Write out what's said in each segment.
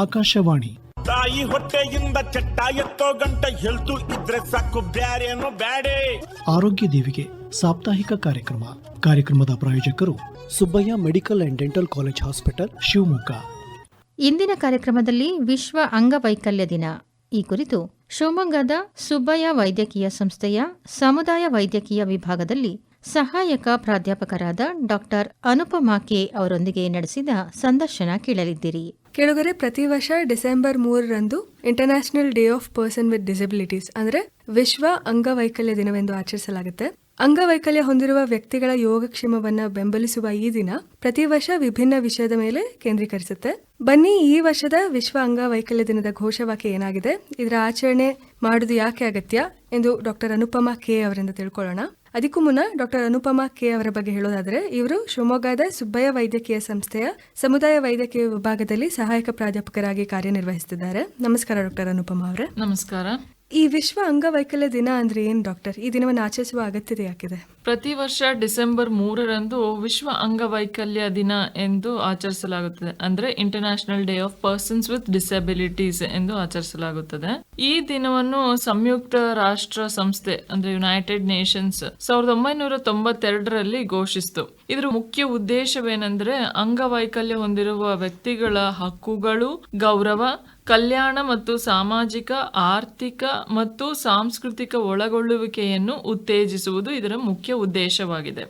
ಆಕಾಶವಾಣಿ. ತಾಯಿ ಹೊಟ್ಟೆಯಿಂದ ಚಟ್ಟ ಎತ್ತೋ ಗಂಟ ಹೆಲ್ತು ಇದ್ರೆ ಸಾಕು ಬ್ಯಾರೇನು ಬ್ಯಾಡೆ. ಆರೋಗ್ಯ ದೇವಿಗೆ ಸಾಪ್ತಾಹಿಕ ಕಾರ್ಯಕ್ರಮ. ಕಾರ್ಯಕ್ರಮದ ಪ್ರಾಯೋಜಕರು Subbaiah medical and dental college hospital Shivamogga. ಇಂದಿನ ಕಾರ್ಯಕ್ರಮದಲ್ಲಿ ವಿಶ್ವ ಅಂಗವೈಕಲ್ಯ ದಿನ. ಈ ಕುರಿತು ಶಿವಮೊಗ್ಗದ ಸುಬ್ಬಯ್ಯ ವೈದ್ಯಕೀಯ ಸಂಸ್ಥೆಯ ಸಮುದಾಯ ವೈದ್ಯಕೀಯ ವಿಭಾಗದಲ್ಲಿ ಸಹಾಯಕ ಪ್ರಾಧ್ಯಾಪಕರಾದ ಡಾಕ್ಟರ್ ಅನುಪಮಾ ಕೆ ಅವರೊಂದಿಗೆ ನಡೆಸಿದ ಸಂದರ್ಶನ ಕೇಳಲಿದ್ದೀರಿ. ಕೆಳಗರೆ, ಪ್ರತಿ ವರ್ಷ ಡಿಸೆಂಬರ್ ಮೂರರಂದು international day of person with disabilities ಅಂದ್ರೆ ವಿಶ್ವ ಅಂಗವೈಕಲ್ಯ ದಿನವೆಂದು ಆಚರಿಸಲಾಗುತ್ತೆ. ಅಂಗವೈಕಲ್ಯ ಹೊಂದಿರುವ ವ್ಯಕ್ತಿಗಳ ಯೋಗಕ್ಷೇಮವನ್ನ ಬೆಂಬಲಿಸುವ ಈ ದಿನ ಪ್ರತಿ ವರ್ಷ ವಿಭಿನ್ನ ವಿಷಯದ ಮೇಲೆ ಕೇಂದ್ರೀಕರಿಸುತ್ತೆ. ಬನ್ನಿ, ಈ ವರ್ಷದ ವಿಶ್ವ ಅಂಗವೈಕಲ್ಯ ದಿನದ ಘೋಷವಾಕ್ಯ ಏನಾಗಿದೆ? ಇದರ ಆಚರಣೆ ಮಾಡುವುದು ಯಾಕೆ ಅಗತ್ಯ ಎಂದು ಡಾಕ್ಟರ್ ಅನುಪಮಾ ಕೆ ಅವರಿಂದ ತಿಳ್ಕೊಳ್ಳೋಣ. ಅದಕ್ಕೂ ಮುನ್ನ ಡಾಕ್ಟರ್ ಅನುಪಮಾ ಕೆ ಅವರ ಬಗ್ಗೆ ಹೇಳೋದಾದರೆ, ಇವರು ಶಿವಮೊಗ್ಗದ ಸುಬ್ಬಯ್ಯ ವೈದ್ಯಕೀಯ ಸಂಸ್ಥೆಯ ಸಮುದಾಯ ವೈದ್ಯಕೀಯ ವಿಭಾಗದಲ್ಲಿ ಸಹಾಯಕ ಪ್ರಾಧ್ಯಾಪಕರಾಗಿ ಕಾರ್ಯನಿರ್ವಹಿಸುತ್ತಿದ್ದಾರೆ. ನಮಸ್ಕಾರ ಡಾಕ್ಟರ್ ಅನುಪಮಾ ಅವರೇ. ನಮಸ್ಕಾರ. ಈ ವಿಶ್ವ ಅಂಗವೈಕಲ್ಯ ದಿನ ಅಂದ್ರೆ ಏನ್ ಡಾಕ್ಟರ್? ಈ ದಿನವನ್ನು ಆಚರಿಸುವ ಅಗತ್ಯತೆ ಯಾಕಿದೆ? ಪ್ರತಿ ವರ್ಷ ಡಿಸೆಂಬರ್ ಮೂರರಂದು ವಿಶ್ವ ಅಂಗವೈಕಲ್ಯ ದಿನ ಎಂದು ಆಚರಿಸಲಾಗುತ್ತದೆ. ಅಂದ್ರೆ international day of persons with disabilities ಎಂದು ಆಚರಿಸಲಾಗುತ್ತದೆ. ಈ ದಿನವನ್ನು ಸಂಯುಕ್ತ ರಾಷ್ಟ್ರ ಸಂಸ್ಥೆ, ಅಂದ್ರೆ ಯುನೈಟೆಡ್ ನೇಷನ್ಸ್ ಸಾವಿರದ ಒಂಬೈನೂರ ತೊಂಬತ್ತೆರಡರಲ್ಲಿ ಘೋಷಿಸಿತು. ಇದರ ಮುಖ್ಯ ಉದ್ದೇಶವೇನೆಂದ್ರೆ ಅಂಗವೈಕಲ್ಯ ಹೊಂದಿರುವ ವ್ಯಕ್ತಿಗಳ ಹಕ್ಕುಗಳು, ಗೌರವ ಕಲ್ಯಾಣ ಮತ್ತು ಸಾಮಾಜಿಕ, ಆರ್ಥಿಕ ಮತ್ತು ಸಾಂಸ್ಕೃತಿಕ ಒಳಗೊಳ್ಳುವಿಕೆಯನ್ನು ಉತ್ತೇಜಿಸುವುದು ಇದರ ಮುಖ್ಯ ಉದ್ದೇಶವಾಗಿದೆ.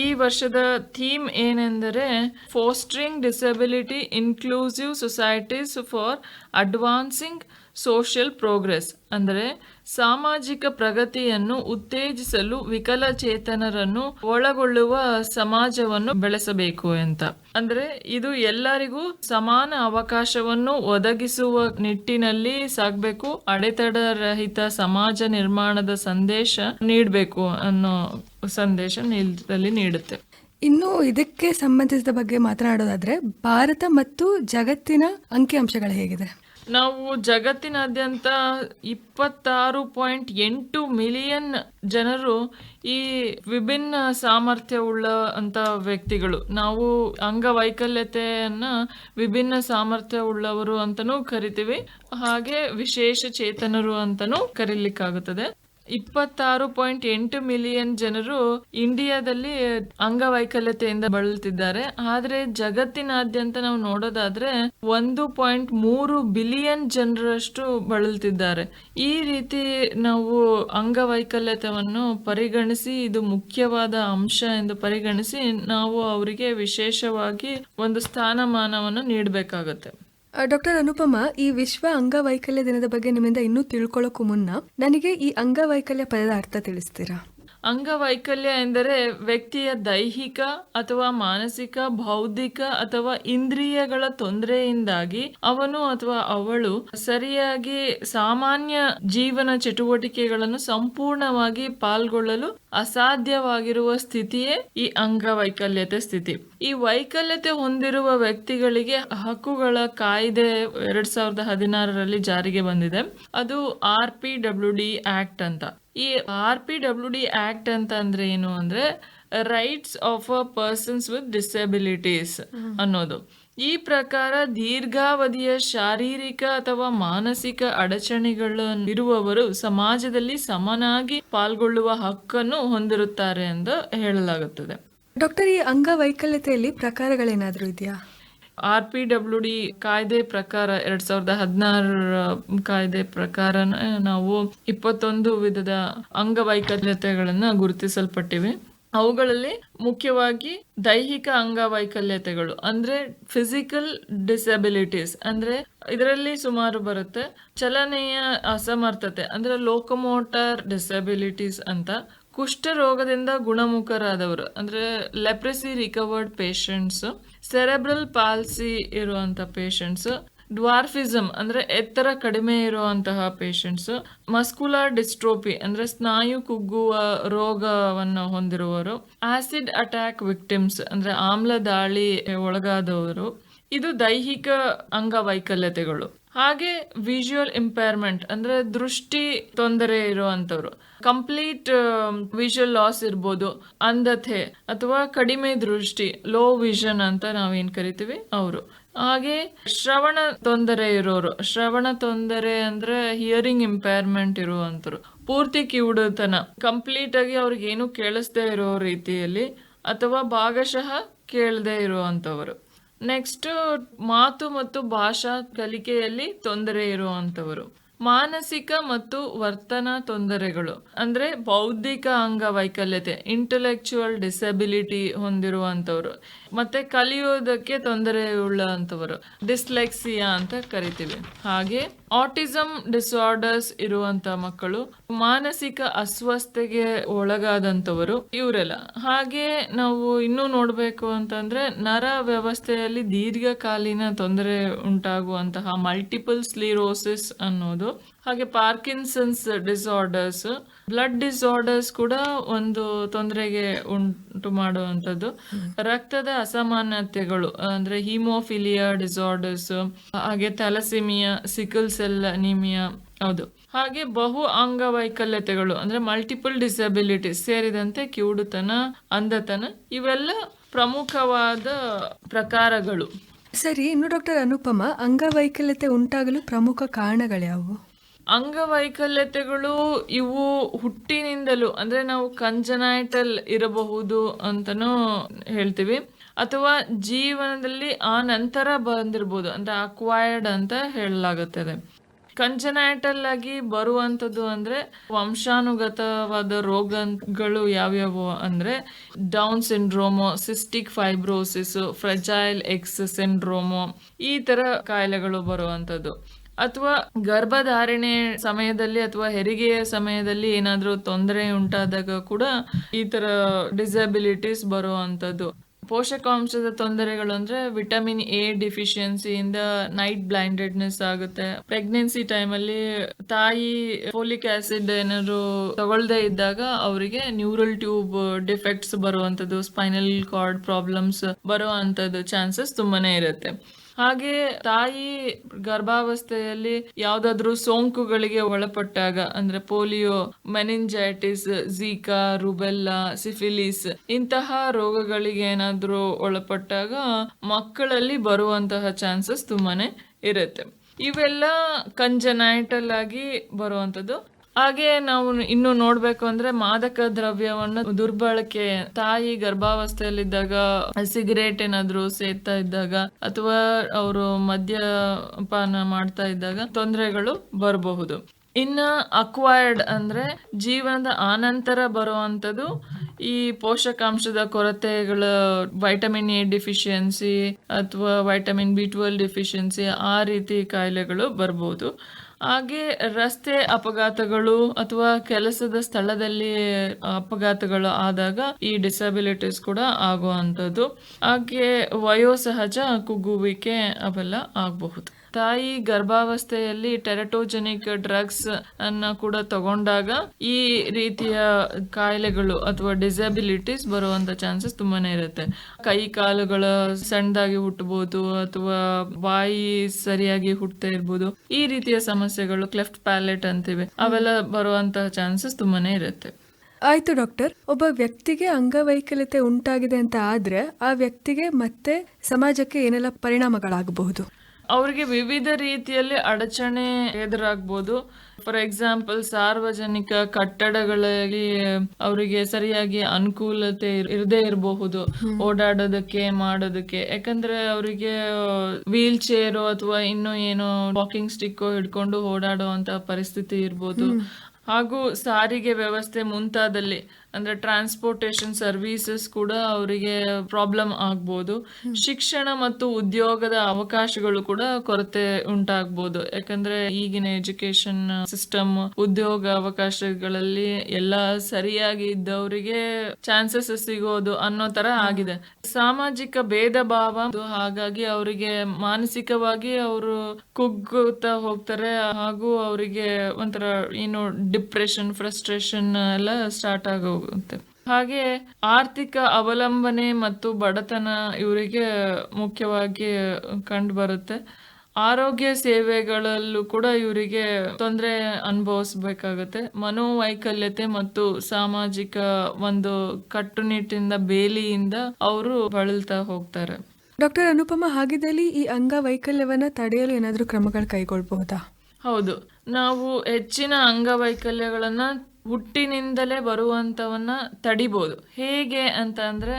ಈ ವರ್ಷದ ಥೀಮ್ ಏನೆಂದರೆ fostering disability inclusive societies for advancing social progress ಅಂದರೆ ಸಾಮಾಜಿಕ ಪ್ರಗತಿಯನ್ನು ಉತ್ತೇಜಿಸಲು ವಿಕಲಚೇತನರನ್ನು ಒಳಗೊಳ್ಳುವ ಸಮಾಜವನ್ನು ಬೆಳೆಸಬೇಕು ಅಂತ. ಅಂದ್ರೆ ಇದು ಎಲ್ಲರಿಗೂ ಸಮಾನ ಅವಕಾಶವನ್ನು ಒದಗಿಸುವ ನಿಟ್ಟಿನಲ್ಲಿ ಸಾಗಬೇಕು ಅಡೆತಡರಹಿತ ಸಮಾಜ ನಿರ್ಮಾಣದ ಸಂದೇಶ ನೀಡಬೇಕು ಅನ್ನೋ ಸಂದೇಶ ನೀಡುತ್ತೆ. ಇನ್ನು ಇದಕ್ಕೆ ಸಂಬಂಧಿಸಿದ ಬಗ್ಗೆ ಮಾತನಾಡೋದಾದ್ರೆ, ಭಾರತ ಮತ್ತು ಜಗತ್ತಿನ ಅಂಕಿಅಂಶಗಳು ಹೇಗಿದೆ? ನಾವು ಜಗತ್ತಿನಾದ್ಯಂತ ಇಪ್ಪತ್ತಾರು ಪಾಯಿಂಟ್ ಎಂಟು ಮಿಲಿಯನ್ ಜನರು ಈ ವಿಭಿನ್ನ ಸಾಮರ್ಥ್ಯವುಳ್ಳ ಅಂತ ವ್ಯಕ್ತಿಗಳು. ನಾವು ಅಂಗವೈಕಲ್ಯತೆಯನ್ನ ವಿಭಿನ್ನ ಸಾಮರ್ಥ್ಯ ಉಳ್ಳವರು ಅಂತನೂ ಕರಿತೀವಿ. ಹಾಗೆ ವಿಶೇಷ ಚೇತನರು ಅಂತನೂ ಕರೀಲಿಕ್ಕಾಗುತ್ತದೆ. ಇಪ್ಪತ್ತಾರು ಪಾಯಿಂಟ್ ಎಂಟು ಮಿಲಿಯನ್ ಜನರು ಇಂಡಿಯಾದಲ್ಲಿ ಅಂಗವೈಕಲ್ಯತೆಯಿಂದ ಬಳಲ್ತಿದ್ದಾರೆ ಆದ್ರೆ ಜಗತ್ತಿನಾದ್ಯಂತ ನಾವು ನೋಡೋದಾದ್ರೆ ಒಂದು ಪಾಯಿಂಟ್ ಮೂರು ಬಿಲಿಯನ್ ಜನರಷ್ಟು ಬಳಲ್ತಿದ್ದಾರೆ ಈ ರೀತಿ ನಾವು ಅಂಗವೈಕಲ್ಯತೆಯನ್ನು ಪರಿಗಣಿಸಿ, ಇದು ಮುಖ್ಯವಾದ ಅಂಶ ಎಂದು ಪರಿಗಣಿಸಿ ನಾವು ಅವರಿಗೆ ವಿಶೇಷವಾಗಿ ಒಂದು ಸ್ಥಾನಮಾನವನ್ನು ನೀಡಬೇಕಾಗತ್ತೆ. ಡಾಕ್ಟರ್ ಅನುಪಮಾ, ಈ ವಿಶ್ವ ಅಂಗವೈಕಲ್ಯ ದಿನದ ಬಗ್ಗೆ ನಿಮ್ಮಿಂದ ಇನ್ನೂ ತಿಳ್ಕೊಳ್ಳೋಕ್ಕೂ ಮುನ್ನ ನನಗೆ ಈ ಅಂಗವೈಕಲ್ಯ ಪದದ ಅರ್ಥ ತಿಳಿಸ್ತೀರಾ? ಅಂಗವೈಕಲ್ಯ ಎಂದರೆ ವ್ಯಕ್ತಿಯ ದೈಹಿಕ ಅಥವಾ ಮಾನಸಿಕ, ಬೌದ್ಧಿಕ ಅಥವಾ ಇಂದ್ರಿಯಗಳ ತೊಂದರೆಯಿಂದಾಗಿ ಅವನು ಅಥವಾ ಅವಳು ಸರಿಯಾಗಿ ಸಾಮಾನ್ಯ ಜೀವನ ಚಟುವಟಿಕೆಗಳನ್ನು ಸಂಪೂರ್ಣವಾಗಿ ಪಾಲ್ಗೊಳ್ಳಲು ಅಸಾಧ್ಯವಾಗಿರುವ ಸ್ಥಿತಿಯೇ ಈ ಅಂಗವೈಕಲ್ಯತೆ ಸ್ಥಿತಿ. ಈ ವೈಕಲ್ಯತೆ ಹೊಂದಿರುವ ವ್ಯಕ್ತಿಗಳಿಗೆ ಹಕ್ಕುಗಳ ಕಾಯ್ದೆ ಎರಡ್ ಸಾವಿರದ ಹದಿನಾರರಲ್ಲಿ ಜಾರಿಗೆ ಬಂದಿದೆ. ಅದು ಆರ್ ಪಿ ಡಬ್ಲ್ಯೂ ಆಕ್ಟ್ ಅಂತ. ಈ R P W D act ಅಂತ ಅಂದ್ರೆ ಏನು ಅಂದ್ರೆ rights of a persons with disabilities ಅನ್ನೋದು. ಈ ಪ್ರಕಾರ ದೀರ್ಘಾವಧಿಯ ಶಾರೀರಿಕ ಅಥವಾ ಮಾನಸಿಕ ಅಡಚಣೆಗಳು ಇರುವವರು ಸಮಾಜದಲ್ಲಿ ಸಮನಾಗಿ ಪಾಲ್ಗೊಳ್ಳುವ ಹಕ್ಕನ್ನು ಹೊಂದಿರುತ್ತಾರೆ ಎಂದು ಹೇಳಲಾಗುತ್ತದೆ. ಡಾಕ್ಟರ್ ಈ ಅಂಗವೈಕಲ್ಯತೆಯಲ್ಲಿ ಪ್ರಕಾರಗಳೇನಾದರೂ ಇದೆಯಾ? ಆರ್ ಪಿ ಡಬ್ಲ್ಯೂ ಡಿ ಕಾಯ್ದೆ ಪ್ರಕಾರ ಎರಡ್ ಸಾವಿರದ ಹದಿನಾರರ ಕಾಯ್ದೆ ಪ್ರಕಾರ ನಾವು ಇಪ್ಪತ್ತೊಂದು ವಿಧದ ಅಂಗವೈಕಲ್ಯತೆಗಳನ್ನ ಗುರುತಿಸಲ್ಪಟ್ಟಿವೆ. ಅವುಗಳಲ್ಲಿ ಮುಖ್ಯವಾಗಿ ದೈಹಿಕ ಅಂಗವೈಕಲ್ಯತೆಗಳು, ಅಂದ್ರೆ ಫಿಸಿಕಲ್ ಡಿಸಬಿಲಿಟೀಸ್ ಅಂದ್ರೆ ಇದರಲ್ಲಿ ಸುಮಾರು ಬರುತ್ತೆ. ಚಲನೆಯ ಅಸಮರ್ಥತೆ, ಅಂದ್ರೆ ಲೋಕೋಮೋಟರ್ ಡಿಸಬಿಲಿಟೀಸ್ ಅಂತ ಕುಷ್ಠರೋಗದಿಂದ ಗುಣಮುಖರಾದವರು, ಅಂದ್ರೆ leprosy recovered patients cerebral palsy ಇರುವಂತ ಪೇಷಂಟ್ಸ್ ಡ್ವಾರ್ಫಿಸಮ್ ಅಂದ್ರೆ ಎತ್ತರ ಕಡಿಮೆ ಇರುವಂತಹ ಪೇಷಂಟ್ಸ್ ಮಸ್ಕುಲರ್ ಡಿಸ್ಟ್ರೋಪಿ ಅಂದ್ರೆ ಸ್ನಾಯು ಕುಗ್ಗುವ ರೋಗವನ್ನು ಹೊಂದಿರುವವರು ಆಸಿಡ್ ಅಟ್ಯಾಕ್ ವಿಕ್ಟಿಮ್ಸ್ ಅಂದ್ರೆ ಆಮ್ಲ ದಾಳಿ ಒಳಗಾದವರು. ಇದು ದೈಹಿಕ ಅಂಗವೈಕಲ್ಯತೆಗಳು. ಹಾಗೆ ವಿಜುವಲ್ ಇಂಪೇರ್ಮೆಂಟ್ ಅಂದ್ರೆ ದೃಷ್ಟಿ ತೊಂದರೆ ಇರುವಂತವ್ರು ಕಂಪ್ಲೀಟ್ ವಿಜುವಲ್ ಲಾಸ್ ಇರ್ಬೋದು, ಅಂಧತೆ, ಅಥವಾ ಕಡಿಮೆ ದೃಷ್ಟಿ ಲೋ ವಿಷನ್ ಅಂತ ನಾವೇನ್ ಕರಿತೀವಿ? ಅವರು. ಹಾಗೆ ಶ್ರವಣ ತೊಂದರೆ ಇರೋರು, ಶ್ರವಣ ತೊಂದರೆ ಅಂದ್ರೆ ಹಿಯರಿಂಗ್ ಇಂಪೇರ್ಮೆಂಟ್ ಇರುವಂತರು ಪೂರ್ತಿ ಕಿವುಡತನ ಕಂಪ್ಲೀಟ್ ಆಗಿ ಅವ್ರಿಗೆ ಏನು ಕೇಳಿಸ್ದೇ ಇರೋ ರೀತಿಯಲ್ಲಿ, ಅಥವಾ ಭಾಗಶಃ ಕೇಳದೆ ಇರುವಂತವರು ನೆಕ್ಸ್ಟ್ ಮಾತು ಮತ್ತು ಭಾಷಾ ಕಲಿಕೆಯಲ್ಲಿ ತೊಂದರೆ ಇರುವಂತವರು ಮಾನಸಿಕ ಮತ್ತು ವರ್ತನ ತೊಂದರೆಗಳು, ಅಂದ್ರೆ ಬೌದ್ಧಿಕ ಅಂಗವೈಕಲ್ಯತೆ ಇಂಟೆಲೆಕ್ಚುಯಲ್ ಡಿಸಬಿಲಿಟಿ ಹೊಂದಿರುವಂತವರು ಮತ್ತೆ ಕಲಿಯೋದಕ್ಕೆ ತೊಂದರೆ ಉಳ್ಳಂತವರು ಡಿಸ್ಲೆಕ್ಸಿಯಾ ಅಂತ ಕರಿತೀವಿ. ಹಾಗೆ ಆಟಿಸಮ್ ಡಿಸಾರ್ಡರ್ಸ್ ಇರುವಂತ ಮಕ್ಕಳು, ಮಾನಸಿಕ ಅಸ್ವಸ್ಥತೆಗೆ ಒಳಗಾದಂತವರು ಇವರೆಲ್ಲ. ಹಾಗೆ ನಾವು ಇನ್ನೂ ನೋಡ್ಬೇಕು ಅಂತಂದ್ರೆ ನರ ವ್ಯವಸ್ಥೆಯಲ್ಲಿ ದೀರ್ಘಕಾಲೀನ ತೊಂದರೆ ಉಂಟಾಗುವಂತಹ ಮಲ್ಟಿಪಲ್ ಸ್ಲೀರೋಸಿಸ್ ಅನ್ನೋದು ಹಾಗೆ ಪಾರ್ಕಿನ್ಸನ್ಸ್ ಡಿಸಾರ್ಡರ್ಸ್ ಬ್ಲಡ್ ಡಿಸಾರ್ಡರ್ಸ್ ಕೂಡ ಒಂದು ತೊಂದರೆಗೆ ಉಂಟು ಮಾಡುವಂಥದ್ದು. ರಕ್ತದ ಅಸಾಮಾನ್ಯತೆಗಳು, ಅಂದ್ರೆ ಹಿಮೋಫಿಲಿಯಾ ಡಿಸಾರ್ಡರ್ಸ್ ಹಾಗೆ ಥ್ಯಾಲಸಿಮಿಯಾ ಸಿಕಲ್ ಸೆಲ್ ಅನಿಮಿಯಾ ಹೌದು. ಹಾಗೆ ಬಹು ಅಂಗವೈಕಲ್ಯತೆಗಳು, ಅಂದ್ರೆ ಮಲ್ಟಿಪಲ್ ಡಿಸಬಿಲಿಟೀಸ್ ಸೇರಿದಂತೆ ಕಿವುಡುತನ, ಅಂಧತನ ಇವೆಲ್ಲ ಪ್ರಮುಖವಾದ ಪ್ರಕಾರಗಳು. ಸರಿ, ಇನ್ನು ಡಾಕ್ಟರ್ ಅನುಪಮ, ಅಂಗವೈಕಲ್ಯತೆ ಉಂಟಾಗಲು ಪ್ರಮುಖ ಕಾರಣಗಳ್ಯಾವು ಅಂಗವೈಕಲ್ಯತೆಗಳು ಇವು ಹುಟ್ಟಿನಿಂದಲೂ, ಅಂದ್ರೆ ನಾವು ಕಂಜನೈಟಲ್ ಇರಬಹುದು ಅಂತನೂ ಹೇಳ್ತೀವಿ. ಅಥವಾ ಜೀವನದಲ್ಲಿ ಆ ನಂತರ ಬಂದಿರ್ಬೋದು, ಅಂದ್ರೆ ಅಕ್ವೈರ್ಡ್ ಅಂತ ಹೇಳಲಾಗುತ್ತದೆ. ಕಂಜನೈಟಲ್ ಆಗಿ ಬರುವಂಥದ್ದು ಅಂದ್ರೆ ವಂಶಾನುಗತವಾದ ರೋಗಗಳು ಯಾವ್ಯಾವು ಅಂದ್ರೆ Down syndrome, cystic fibrosis, fragile X syndrome ಈ ತರ ಕಾಯಿಲೆಗಳು ಬರುವಂಥದ್ದು. ಅಥವಾ ಗರ್ಭಧಾರಣೆ ಸಮಯದಲ್ಲಿ ಅಥವಾ ಹೆರಿಗೆಯ ಸಮಯದಲ್ಲಿ ಏನಾದರೂ ತೊಂದರೆ ಉಂಟಾದಾಗ ಕೂಡ ಈ ತರ ಡಿಸಬಿಲಿಟೀಸ್ ಬರುವಂಥದ್ದು ಪೋಷಕಾಂಶದ ತೊಂದರೆಗಳು ಅಂದ್ರೆ ವಿಟಮಿನ್ ಎ ಡಿಫಿಷಿಯನ್ಸಿಯಿಂದ ನೈಟ್ ಬ್ಲೈಂಡೆಡ್ನೆಸ್ ಆಗುತ್ತೆ. ಪ್ರೆಗ್ನೆನ್ಸಿ ಟೈಮಲ್ಲಿ ತಾಯಿ ಫೋಲಿಕ್ ಆಸಿಡ್ ಏನಾದ್ರು ತಗೊಳ್ದೇ ಇದ್ದಾಗ ಅವರಿಗೆ ನ್ಯೂರಲ್ ಟ್ಯೂಬ್ ಡಿಫೆಕ್ಟ್ಸ್ ಬರುವಂಥದ್ದು ಸ್ಪೈನಲ್ ಕಾರ್ಡ್ ಪ್ರಾಬ್ಲಮ್ಸ್ ಬರುವಂಥದ್ದು ಚಾನ್ಸಸ್ ತುಂಬಾನೇ ಇರುತ್ತೆ. ಹಾಗೆ ತಾಯಿ ಗರ್ಭಾವಸ್ಥೆಯಲ್ಲಿ ಯಾವ್ದಾದ್ರು ಸೋಂಕುಗಳಿಗೆ ಒಳಪಟ್ಟಾಗ, ಅಂದ್ರೆ polio, meningitis, Zika, rubella, syphilis ಇಂತಹ ರೋಗಗಳಿಗೆ ಏನಾದ್ರೂ ಒಳಪಟ್ಟಾಗ ಮಕ್ಕಳಲ್ಲಿ ಬರುವಂತಹ ಚಾನ್ಸಸ್ ತುಂಬಾನೇ ಇರುತ್ತೆ. ಇವೆಲ್ಲ ಕಂಜನೈಟಲ್ ಆಗಿ ಬರುವಂತದ್ದು ಹಾಗೆ ನಾವು ಇನ್ನು ನೋಡ್ಬೇಕು ಅಂದ್ರೆ ಮಾದಕ ದ್ರವ್ಯವನ್ನು ದುರ್ಬಳಕೆ, ತಾಯಿ ಗರ್ಭಾವಸ್ಥೆಯಲ್ಲಿದ್ದಾಗ ಸಿಗರೇಟ್ ಏನಾದ್ರು ಸೇರ್ತಾ ಇದ್ದಾಗ ಅಥವಾ ಅವರು ಮದ್ಯಪಾನ ಮಾಡ್ತಾ ಇದ್ದಾಗ ತೊಂದರೆಗಳು ಬರಬಹುದು. ಇನ್ನ ಅಕ್ವೈರ್ಡ್ ಅಂದ್ರೆ ಜೀವನದ ಆನಂತರ ಬರುವಂತದ್ದು ಈ ಪೋಷಕಾಂಶದ ಕೊರತೆಗಳ ವೈಟಮಿನ್ ಎ ಡಿಫಿಷಿಯನ್ಸಿ ಅಥವಾ ವೈಟಮಿನ್ ಬಿ ಟ್ವೆಲ್ ಡಿಫಿಷಿಯನ್ಸಿ ಆ ರೀತಿ ಕಾಯಿಲೆಗಳು ಬರ್ಬೋದು. ಹಾಗೆ ರಸ್ತೆ ಅಪಘಾತಗಳು ಅಥವಾ ಕೆಲಸದ ಸ್ಥಳದಲ್ಲಿ ಅಪಘಾತಗಳು ಆದಾಗ ಈ ಡಿಸಬಿಲಿಟೀಸ್ ಕೂಡ ಆಗುವಂಥದ್ದು. ಹಾಗೆ ವಯೋಸಹಜ ಕುಗ್ಗುವಿಕೆ ಅವೆಲ್ಲ ಆಗಬಹುದು. ತಾಯಿ ಗರ್ಭಾವಸ್ಥೆಯಲ್ಲಿ ಟೆರಟೋಜೆನಿಕ್ ಡ್ರಗ್ಸ್ ಅನ್ನ ಕೂಡ ತಗೊಂಡಾಗ ಈ ರೀತಿಯ ಕಾಯಿಲೆಗಳು ಅಥವಾ ಡಿಸಬಿಲಿಟೀಸ್ ಬರುವಂತ ಚಾನ್ಸಸ್ ತುಂಬಾನೇ ಇರುತ್ತೆ. ಕೈ ಕಾಲುಗಳ ಸಣ್ಣದಾಗಿ ಹುಟ್ಟಬಹುದು ಅಥವಾ ಬಾಯಿ ಸರಿಯಾಗಿ ಹುಟ್ಟತಾ ಇರ್ಬೋದು. ಈ ರೀತಿಯ ಸಮಸ್ಯೆಗಳು ಕ್ಲೆಫ್ಟ್ ಪ್ಯಾಲೆಟ್ ಅಂತಿವೆ, ಅವೆಲ್ಲ ಬರುವಂತಹ ಚಾನ್ಸಸ್ ತುಂಬಾನೇ ಇರುತ್ತೆ. ಆಯ್ತು ಡಾಕ್ಟರ್ ಒಬ್ಬ ವ್ಯಕ್ತಿಗೆ ಅಂಗವೈಕಲ್ಯತೆ ಉಂಟಾಗಿದೆ ಅಂತ ಆದ್ರೆ ಆ ವ್ಯಕ್ತಿಗೆ ಮತ್ತೆ ಸಮಾಜಕ್ಕೆ ಏನೆಲ್ಲ ಪರಿಣಾಮಗಳಾಗಬಹುದು? ಅವರಿಗೆ ವಿವಿಧ ರೀತಿಯಲ್ಲಿ ಅಡಚಣೆ ಎದುರಾಗ್ಬೋದು. ಫಾರ್ ಎಕ್ಸಾಂಪಲ್ ಸಾರ್ವಜನಿಕ ಕಟ್ಟಡಗಳಲ್ಲಿ ಅವರಿಗೆ ಸರಿಯಾಗಿ ಅನುಕೂಲತೆ ಇರದೇ ಇರಬಹುದು. ಓಡಾಡೋದಕ್ಕೆ ಮಾಡೋದಕ್ಕೆ. ಯಾಕಂದ್ರೆ ಅವರಿಗೆ ವೀಲ್ ಚೇರು ಅಥವಾ ಇನ್ನು ಏನೋ ವಾಕಿಂಗ್ ಸ್ಟಿಕ್ ಹಿಡ್ಕೊಂಡು ಓಡಾಡುವಂತ ಪರಿಸ್ಥಿತಿ ಇರ್ಬೋದು. ಹಾಗೂ ಸಾರಿಗೆ ವ್ಯವಸ್ಥೆ ಮುಂತಾದಲ್ಲಿ ಅಂದ್ರೆ ಟ್ರಾನ್ಸ್ಪೋರ್ಟೇಷನ್ ಸರ್ವಿಸಸ್ ಕೂಡ ಅವರಿಗೆ ಪ್ರಾಬ್ಲಮ್ ಆಗ್ಬೋದು. ಶಿಕ್ಷಣ ಮತ್ತು ಉದ್ಯೋಗದ ಅವಕಾಶಗಳು ಕೂಡ ಕೊರತೆ ಉಂಟಾಗ್ಬೋದು. ಯಾಕಂದ್ರೆ ಈಗಿನ ಎಜುಕೇಶನ್ ಸಿಸ್ಟಮ್ ಉದ್ಯೋಗ ಅವಕಾಶಗಳಲ್ಲಿ ಎಲ್ಲ ಸರಿಯಾಗಿ ಇದ್ದವರಿಗೆ ಚಾನ್ಸಸ್ ಸಿಗೋದು ಅನ್ನೋ ತರ ಆಗಿದೆ. ಸಾಮಾಜಿಕ ಭೇದ ಭಾವ ಹಾಗಾಗಿ ಅವರಿಗೆ ಮಾನಸಿಕವಾಗಿ ಅವರು ಕುಗ್ಗುತ್ತಾ ಹೋಗ್ತಾರೆ ಹಾಗೂ ಅವರಿಗೆ ಒಂಥರ ಏನು ಡಿಪ್ರೆಷನ್ ಫ್ರಸ್ಟ್ರೇಷನ್ ಎಲ್ಲ ಸ್ಟಾರ್ಟ್ ಆಗೋಗುತ್ತೆ ಹಾಗೆ ಆರ್ಥಿಕ ಅವಲಂಬನೆ ಮತ್ತು ಬಡತನ ಇವರಿಗೆ ಮುಖ್ಯವಾಗಿ ಕಂಡು ಬರುತ್ತೆ ಆರೋಗ್ಯ ಸೇವೆಗಳಲ್ಲೂ ಕೂಡ ಇವರಿಗೆ ತೊಂದರೆ ಅನುಭವಿಸ್ಬೇಕಾಗತ್ತೆ. ಮನೋವೈಕಲ್ಯತೆ ಮತ್ತು ಸಾಮಾಜಿಕ ಒಂದು ಕಟ್ಟುನಿಟ್ಟಿನ ಬೇಲಿಯಿಂದ ಅವರು ಬಳಲ್ತಾ ಹೋಗ್ತಾರೆ. ಡಾಕ್ಟರ್ ಅನುಪಮ ಹಾಗಿದ್ದಲ್ಲಿ ಈ ಅಂಗವೈಕಲ್ಯವನ್ನ ತಡೆಯಲು ಏನಾದರೂ ಕ್ರಮಗಳು ಕೈಗೊಳ್ಳಬಹುದಾ ಹೌದು. ನಾವು ಹೆಚ್ಚಿನ ಅಂಗವೈಕಲ್ಯಗಳನ್ನ ಹುಟ್ಟಿನಿಂದಲೇ ಬರುವಂಥವನ್ನ ತಡಿಬೋದು. ಹೇಗೆ ಅಂತ ಅಂದರೆ,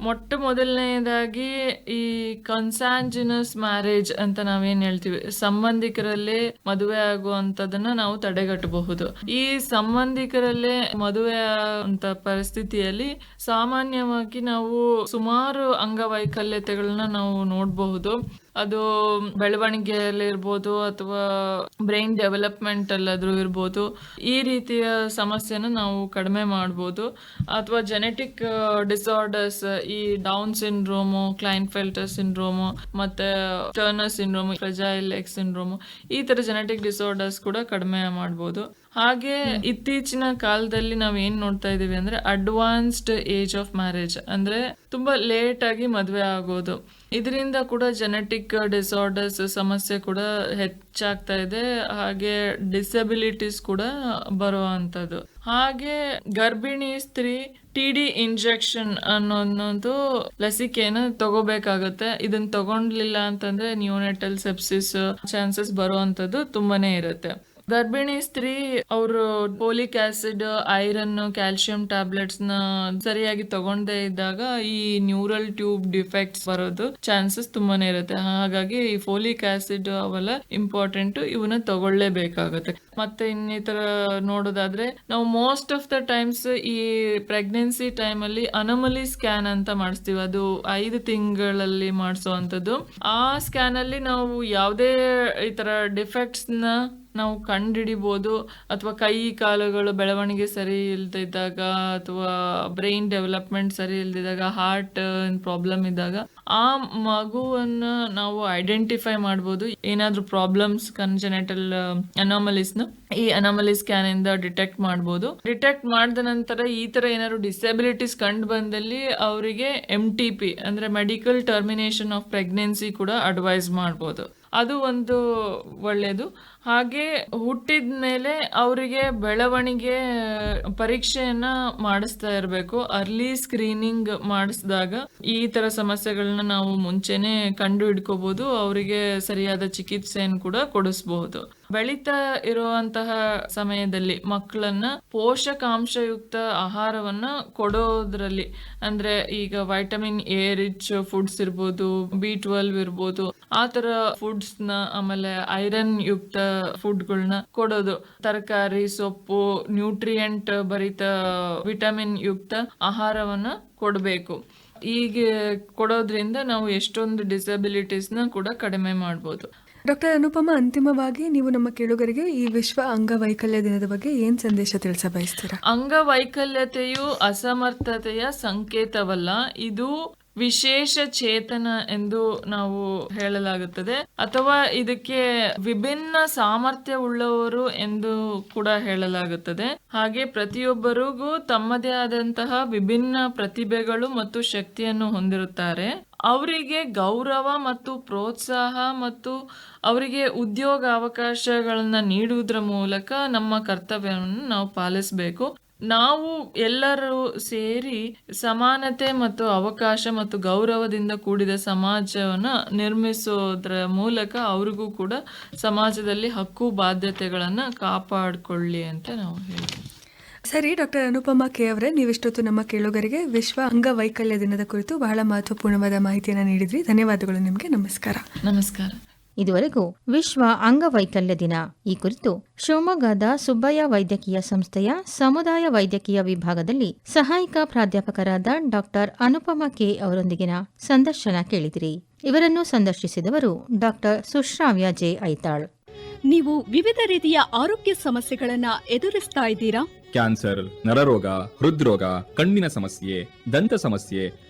ಮೊಟ್ಟ ಮೊದಲನೇದಾಗಿ ಈ ಕನ್ಸಾಂಜಿನಸ್ ಮ್ಯಾರೇಜ್ ಅಂತ ನಾವೇನ್ ಹೇಳ್ತೀವಿ, ಸಂಬಂಧಿಕರಲ್ಲೇ ಮದುವೆ ಆಗುವಂಥದ್ದನ್ನ ನಾವು ತಡೆಗಟ್ಟಬಹುದು. ಈ ಸಂಬಂಧಿಕರಲ್ಲೇ ಮದುವೆ ಅಂತ ಪರಿಸ್ಥಿತಿಯಲ್ಲಿ ಸಾಮಾನ್ಯವಾಗಿ ನಾವು ಸುಮಾರು ಅಂಗವೈಕಲ್ಯತೆಗಳನ್ನ ನಾವು ನೋಡಬಹುದು. ಅದು ಬೆಳವಣಿಗೆಯಲ್ಲಿ ಇರ್ಬೋದು ಅಥವಾ ಬ್ರೈನ್ ಡೆವಲಪ್ಮೆಂಟ್ ಅಲ್ಲಾದ್ರೂ ಇರ್ಬೋದು, ಈ ರೀತಿಯ ಸಮಸ್ಯೆನ ನಾವು ಕಡಿಮೆ ಮಾಡ್ಬೋದು. ಅಥವಾ ಜೆನೆಟಿಕ್ ಡಿಸಾರ್ಡರ್ಸ್ ಈ ಡೌನ್ ಸಿಂಡ್ರೋಮು ಕ್ಲೈನ್ಫೆಲ್ಟರ್ ಸಿಂಡ್ರೋಮು ಮತ್ತೆ Turner syndrome fragile X syndrome ಈ ತರ ಜೆನೆಟಿಕ್ ಡಿಸಾರ್ಡರ್ಸ್ ಕೂಡ ಕಡಿಮೆ ಮಾಡ್ಬೋದು. ಹಾಗೆ ಇತ್ತೀಚಿನ ಕಾಲದಲ್ಲಿ ನಾವ್ ಏನ್ ನೋಡ್ತಾ ಇದೀವಿ ಅಂದ್ರೆ ಅಡ್ವಾನ್ಸ್ಡ್ ಏಜ್ ಆಫ್ ಮ್ಯಾರೇಜ್ ಅಂದ್ರೆ ತುಂಬಾ ಲೇಟ್ ಆಗಿ ಮದ್ವೆ ಆಗೋದು. ಇದರಿಂದ ಕೂಡ ಜೆನೆಟಿಕ್ ಡಿಸಾರ್ಡರ್ಸ್ ಸಮಸ್ಯೆ ಕೂಡ ಹೆಚ್ಚಾಗ್ತಾ ಇದೆ. ಹಾಗೆ ಡಿಸಬಿಲಿಟೀಸ್ ಕೂಡ ಬರುವಂತದ್ದು ಹಾಗೆ ಗರ್ಭಿಣಿ ಸ್ತ್ರೀ ಟಿ ಡಿ ಇಂಜೆಕ್ಷನ್ ಅನ್ನೋದು ಲಸಿಕೆನ ತಗೋಬೇಕಾಗುತ್ತೆ. ಇದನ್ನ ತಗೊಂಡ್ಲಿಲ್ಲ ಅಂತಂದ್ರೆ ನ್ಯೂನೆಟಲ್ ಸೆಪ್ಸಿಸ್ ಚಾನ್ಸಸ್ ಬರುವಂತದ್ದು ತುಂಬಾನೇ ಇರುತ್ತೆ. ಗರ್ಭಿಣಿ ಸ್ತ್ರೀ ಅವರು ಪೋಲಿಕ್ ಆಸಿಡ್ ಐರನ್ ಕ್ಯಾಲ್ಸಿಯಂ ಟ್ಯಾಬ್ಲೆಟ್ಸ್ನ ಸರಿಯಾಗಿ ತಗೊಂಡೇ ಇದ್ದಾಗ ಈ ನ್ಯೂರಲ್ ಟ್ಯೂಬ್ ಡಿಫೆಕ್ಟ್ಸ್ ಬರೋದು ಚಾನ್ಸಸ್ ತುಂಬಾನೇ ಇರುತ್ತೆ. ಹಾಗಾಗಿ ಈ ಫೋಲಿಕ್ ಆಸಿಡ್ ಅವೆಲ್ಲ ಇಂಪಾರ್ಟೆಂಟ್ ಇವನ್ನ ತಗೊಳ್ಳೇಬೇಕಾಗುತ್ತೆ. ಮತ್ತೆ ಇನ್ನಿತರ ನೋಡೋದಾದ್ರೆ, ನಾವು ಮೋಸ್ಟ್ ಆಫ್ ದ ಟೈಮ್ಸ್ ಈ ಪ್ರೆಗ್ನೆನ್ಸಿ ಟೈಮ್ ಅಲ್ಲಿ ಅನಮಲಿ ಸ್ಕ್ಯಾನ್ ಅಂತ ಮಾಡಿಸ್ತೀವಿ. ಅದು ಐದು ತಿಂಗಳಲ್ಲಿ ಮಾಡಿಸುವಂತದ್ದು ಆ ಸ್ಕ್ಯಾನ್ ಅಲ್ಲಿ ನಾವು ಯಾವುದೇ ಈ ತರ ಡಿಫೆಕ್ಟ್ಸ್ನ ನಾವು ಕಂಡುಹಿಡಿಬೋದು ಅಥವಾ ಕೈ ಕಾಲುಗಳು ಬೆಳವಣಿಗೆ ಸರಿ ಇಲ್ದಿದ್ದಾಗ ಅಥವಾ ಬ್ರೈನ್ ಡೆವಲಪ್ಮೆಂಟ್ ಸರಿ ಇಲ್ದಿದ್ದಾಗ ಹಾರ್ಟ್ ಪ್ರಾಬ್ಲಮ್ ಇದ್ದಾಗ ಆ ಮಗುವನ್ನ ನಾವು ಐಡೆಂಟಿಫೈ ಮಾಡ್ಬೋದು. ಏನಾದ್ರೂ ಪ್ರಾಬ್ಲಮ್ಸ್ ಕನ್ಜೆನೆಟಲ್ ಅನಾಮಲೀಸ್ನ ಈ ಅನಾಮಲಿ ಸ್ಕ್ಯಾನ್ ಇಂದ ಡಿಟೆಕ್ಟ್ ಮಾಡ್ಬೋದು. ಡಿಟೆಕ್ಟ್ ಮಾಡಿದ ನಂತರ ಈ ತರ ಏನಾದ್ರು ಡಿಸೆಬಿಲಿಟೀಸ್ ಕಂಡು ಬಂದಲ್ಲಿ ಅವರಿಗೆ ಎಂ ಟಿ ಪಿ ಅಂದ್ರೆ ಮೆಡಿಕಲ್ ಟರ್ಮಿನೇಷನ್ ಆಫ್ ಪ್ರೆಗ್ನೆನ್ಸಿ ಕೂಡ ಅಡ್ವೈಸ್ ಮಾಡ್ಬೋದು. ಅದು ಒಂದು ಒಳ್ಳೆಯದು ಹಾಗೆ ಹುಟ್ಟಿದ ಮೇಲೆ ಅವರಿಗೆ ಬೆಳವಣಿಗೆ, ಪರೀಕ್ಷೆಯನ್ನು ಮಾಡಿಸ್ತಾ ಇರಬೇಕು. ಅರ್ಲಿ ಸ್ಕ್ರೀನಿಂಗ್ ಮಾಡಿಸಿದಾಗ ಈ ತರ ಸಮಸ್ಯೆಗಳನ್ನ ನಾವು ಮುಂಚೆನೆ ಕಂಡು ಹಿಡ್ಕೋಬಹುದು ಅವರಿಗೆ ಸರಿಯಾದ ಚಿಕಿತ್ಸೆಯನ್ನು ಕೂಡ ಕೊಡಿಸಬಹುದು. ಬೆಳೀತಾ ಇರುವಂತಹ ಸಮಯದಲ್ಲಿ ಮಕ್ಕಳನ್ನ ಪೋಷಕಾಂಶಯುಕ್ತ ಆಹಾರವನ್ನ ಕೊಡೋದ್ರಲ್ಲಿ, ಅಂದ್ರೆ ಈಗ ವೈಟಮಿನ್ ಎ ರಿಚ್ ಫುಡ್ಸ್ ಇರ್ಬೋದು ಬಿ ಟ್ವೆಲ್ವ್ ಇರ್ಬೋದು, ಆ ತರ ಫುಡ್ಸ್ನ ಆಮೇಲೆ ಐರನ್ ಯುಕ್ತ ಫುಡ್ ಫುಡ್ಗಳನ್ನ ಕೊಡೋದು. ತರಕಾರಿ, ಸೊಪ್ಪು ನ್ಯೂಟ್ರಿಯೆಂಟ್ ಭರಿತ ವಿಟಮಿನ್ ಯುಕ್ತ ಆಹಾರವನ್ನ ಕೊಡಬೇಕು. ಹೀಗೆ ಕೊಡೋದ್ರಿಂದ ನಾವು ಎಷ್ಟೊಂದು ಡಿಸಬಿಲಿಟೀಸ್ನ ಕೂಡ ಕಡಿಮೆ ಮಾಡ್ಬೋದು. ಡಾಕ್ಟರ್ ಅನುಪಮ, ಅಂತಿಮವಾಗಿ ನೀವು ನಮ್ಮ ಕೇಳುಗರಿಗೆ ಈ ವಿಶ್ವ ಅಂಗವೈಕಲ್ಯ ದಿನದ ಬಗ್ಗೆ ಏನ್ ಸಂದೇಶ ತಿಳಿಸ ಬಯಸ್ತೀರಾ? ಅಂಗವೈಕಲ್ಯತೆಯು ಅಸಮರ್ಥತೆಯ ಸಂಕೇತವಲ್ಲ. ಇದು ವಿಶೇಷ ಚೇತನ ಎಂದು ನಾವು ಹೇಳಲಾಗುತ್ತದೆ. ಅಥವಾ ಇದಕ್ಕೆ ವಿಭಿನ್ನ ಸಾಮರ್ಥ್ಯ ಉಳ್ಳವರು ಎಂದು ಕೂಡ ಹೇಳಲಾಗುತ್ತದೆ. ಹಾಗೆ ಪ್ರತಿಯೊಬ್ಬರಿಗೂ ತಮ್ಮದೇ ಆದಂತಹ ವಿಭಿನ್ನ ಪ್ರತಿಭೆಗಳು ಮತ್ತು ಶಕ್ತಿಯನ್ನು ಹೊಂದಿರುತ್ತಾರೆ. ಅವರಿಗೆ ಗೌರವ ಮತ್ತು ಪ್ರೋತ್ಸಾಹ ಮತ್ತು ಅವರಿಗೆ ಉದ್ಯೋಗ ಅವಕಾಶಗಳನ್ನ ನೀಡುವುದರ ಮೂಲಕ ನಮ್ಮ ಕರ್ತವ್ಯವನ್ನು ನಾವು ಪಾಲಿಸಬೇಕು. ನಾವು ಎಲ್ಲರೂ ಸೇರಿ ಸಮಾನತೆ ಮತ್ತು ಅವಕಾಶ ಮತ್ತು ಗೌರವದಿಂದ ಕೂಡಿದ ಸಮಾಜವನ್ನ ನಿರ್ಮಿಸೋದ್ರ ಮೂಲಕ ಅವ್ರಿಗೂ ಕೂಡ ಸಮಾಜದಲ್ಲಿ ಹಕ್ಕು ಬಾಧ್ಯತೆಗಳನ್ನು ಕಾಪಾಡಿಕೊಳ್ಳಿ ಅಂತ ನಾವು ಹೇಳ್ತೀವಿ. ಸರಿ ಡಾಕ್ಟರ್ ಅನುಪಮ ಕೆ ಅವರೇ ನೀವಿಷ್ಟೊತ್ತು ನಮ್ಮ ಕೇಳುಗರಿಗೆ ವಿಶ್ವ ಅಂಗವೈಕಲ್ಯ ದಿನದ ಕುರಿತು ಬಹಳ ಮಹತ್ವಪೂರ್ಣವಾದ ಮಾಹಿತಿಯನ್ನು ನೀಡಿದ್ರಿ. ಧನ್ಯವಾದಗಳು ನಿಮಗೆ. ನಮಸ್ಕಾರ. ನಮಸ್ಕಾರ. ಇದುವರೆಗೂ ವಿಶ್ವ ಅಂಗವೈಕಲ್ಯ ದಿನ. ಈ ಕುರಿತು ಶಿವಮೊಗ್ಗದ ಸುಬ್ಬಯ್ಯ ವೈದ್ಯಕೀಯ ಸಂಸ್ಥೆಯ ಸಮುದಾಯ ವೈದ್ಯಕೀಯ ವಿಭಾಗದಲ್ಲಿ ಸಹಾಯಕ ಪ್ರಾಧ್ಯಾಪಕರಾದ ಡಾಕ್ಟರ್ ಅನುಪಮ ಕೆ ಅವರೊಂದಿಗಿನ ಸಂದರ್ಶನ ಕೇಳಿದಿರಿ. ಇವರನ್ನು ಸಂದರ್ಶಿಸಿದವರು ಡಾಕ್ಟರ್ ಸುಶ್ರಾವ್ಯ ಜೆ ಐತಾಳ್. ನೀವು ವಿವಿಧ ರೀತಿಯ ಆರೋಗ್ಯ ಸಮಸ್ಯೆಗಳನ್ನ ಎದುರಿಸ್ತಾ ಇದ್ದೀರಾ? ಕ್ಯಾನ್ಸರ್ ನರರೋಗ ಹೃದ್ರೋಗ ಕಣ್ಣಿನ ಸಮಸ್ಯೆ ದಂತ ಸಮಸ್ಯೆ